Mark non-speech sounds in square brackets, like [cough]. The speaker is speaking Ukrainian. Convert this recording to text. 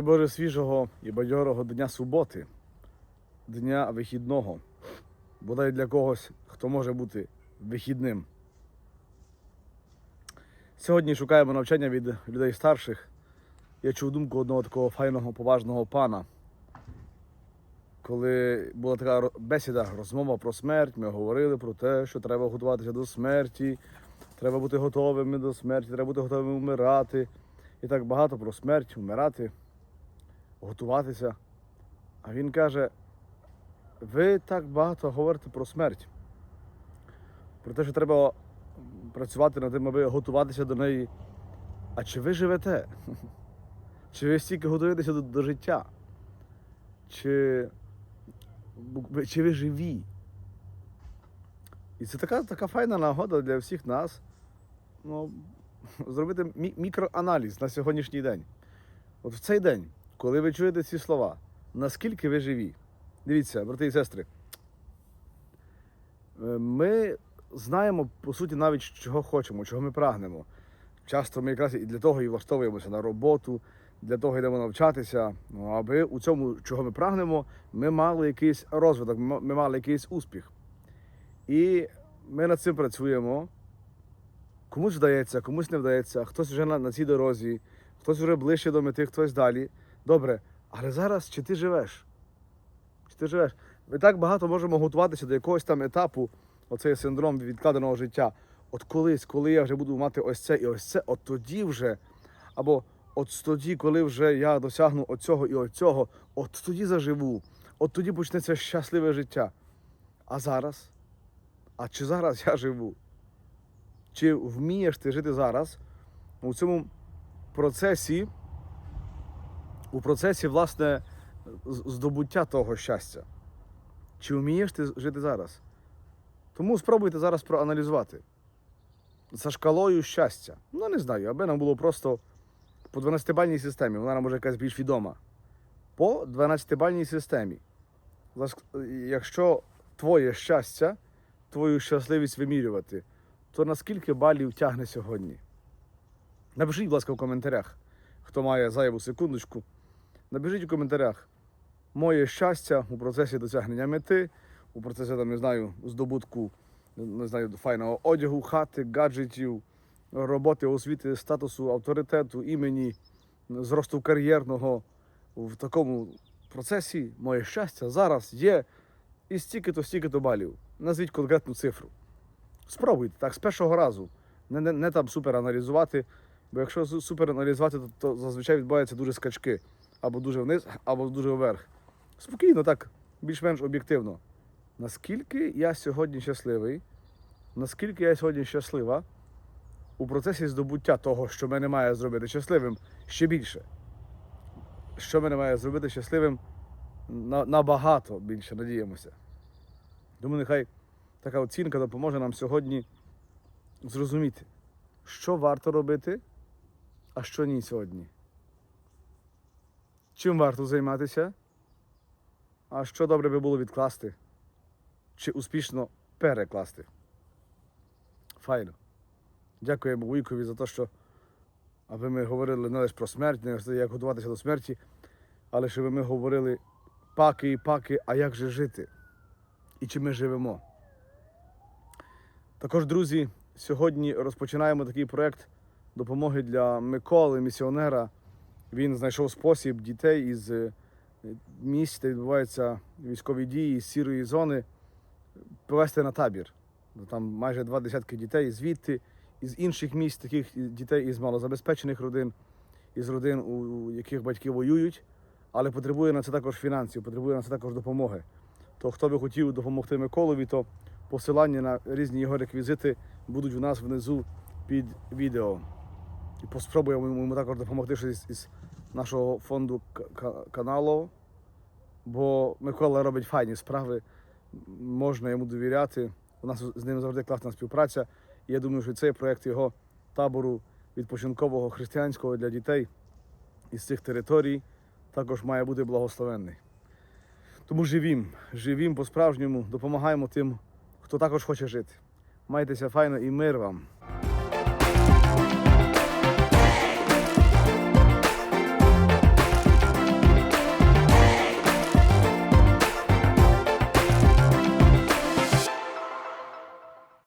Боже свіжого і бадьорого дня суботи, дня вихідного. Бодай для когось, хто може бути вихідним. Сьогодні шукаємо навчання від людей старших. Я чув думку одного такого файного, поважного пана. Коли була така бесіда, розмова про смерть, ми говорили про те, що треба готуватися до смерті, треба бути готовими до смерті, треба бути готовими вмирати. І так багато про смерть, вмирати, готуватися. А він каже: ви так багато говорите про смерть. Про те, що треба працювати над тим, аби готуватися до неї. А чи ви живете? [laughs] Чи ви стільки готуєтеся до, до життя? Чи, чи ви живі? І це така, така файна нагода для всіх нас ну, [laughs] зробити мі- мікроаналіз на сьогоднішній день. От в цей день, коли ви чуєте ці слова, наскільки ви живі? Дивіться, брати і сестри, е, ми знаємо, по суті, навіть чого хочемо, чого ми прагнемо. Часто ми якраз і для того і влаштовуємося на роботу, для того йдемо навчатися, ну, аби у цьому, чого ми прагнемо, ми мали якийсь розвиток, ми мали якийсь успіх. І ми над цим працюємо. Комусь вдається, комусь не вдається, хтось вже на, на цій дорозі, хтось вже ближче до мети, хтось далі. Добре, але зараз чи ти живеш? Чи ти живеш? Ми так багато можемо готуватися до якогось там етапу, оцей синдром відкладеного життя. От колись, коли я вже буду мати ось це і ось це, от тоді вже, або от тоді, коли вже я досягну оцього і оцього, от тоді заживу, от тоді почнеться щасливе життя. А зараз? А чи зараз я живу? Чи вмієш ти жити зараз у цьому процесі, у процесі, власне, здобуття того щастя? Чи вмієш ти жити зараз? Тому спробуйте зараз проаналізувати. За шкалою щастя. Ну, не знаю, аби нам було просто по 12-бальній системі, вона нам може якась більш відома. По 12-бальній системі. Якщо твоє щастя, твою щасливість вимірювати, то на скільки балів тягне сьогодні? Напишіть, будь ласка, в коментарях, хто має зайву секундочку. Напишіть у коментарях моє щастя у процесі досягнення мети, у процесі там, не знаю, здобутку не знаю, файного одягу, хати, гаджетів, роботи, освіти, статусу, авторитету, імені, зросту кар'єрного. В такому процесі моє щастя зараз є і стільки-то, стільки-то балів. Назвіть конкретну цифру. Спробуйте так з першого разу. Не, не, не там супер аналізувати, бо якщо су- супер аналізувати, то, то зазвичай відбуваються дуже скачки. Або дуже вниз, або дуже вверх. Спокійно, так, більш-менш об'єктивно. Наскільки я сьогодні щасливий, наскільки я сьогодні щаслива у процесі здобуття того, що мене має зробити щасливим, ще більше. Що мене має зробити щасливим на, набагато більше, надіємося. Тому нехай така оцінка допоможе нам сьогодні зрозуміти, що варто робити, а що ні сьогодні. Чим варто займатися, а що добре би було відкласти, чи успішно перекласти. Файно. Дякуємо Вуйкові за те, що аби ми говорили не лише про смерть, не лише як готуватися до смерті, але щоб ми говорили паки і паки, а як же жити? І чи ми живемо? Також, друзі, сьогодні розпочинаємо такий проєкт допомоги для Миколи, місіонера. Він знайшов спосіб дітей із е, місць, де відбуваються військові дії з сірої зони, повезти на табір. Там майже два десятки дітей звідти, із інших місць, таких дітей із малозабезпечених родин, із родин, у яких батьки воюють, але потребує на це також фінансів, потребує на це також допомоги. То хто би хотів допомогти Миколові, то посилання на різні його реквізити будуть у нас внизу під відео. І поспробуємо йому також допомогти щось із нашого фонду каналу, бо Микола робить файні справи, можна йому довіряти. У нас з ним завжди класна співпраця. І я думаю, що цей проєкт його табору відпочинкового християнського для дітей із цих територій також має бути благословенний. Тому живім, живім по-справжньому, допомагаємо тим, хто також хоче жити. Майтеся файно і мир вам.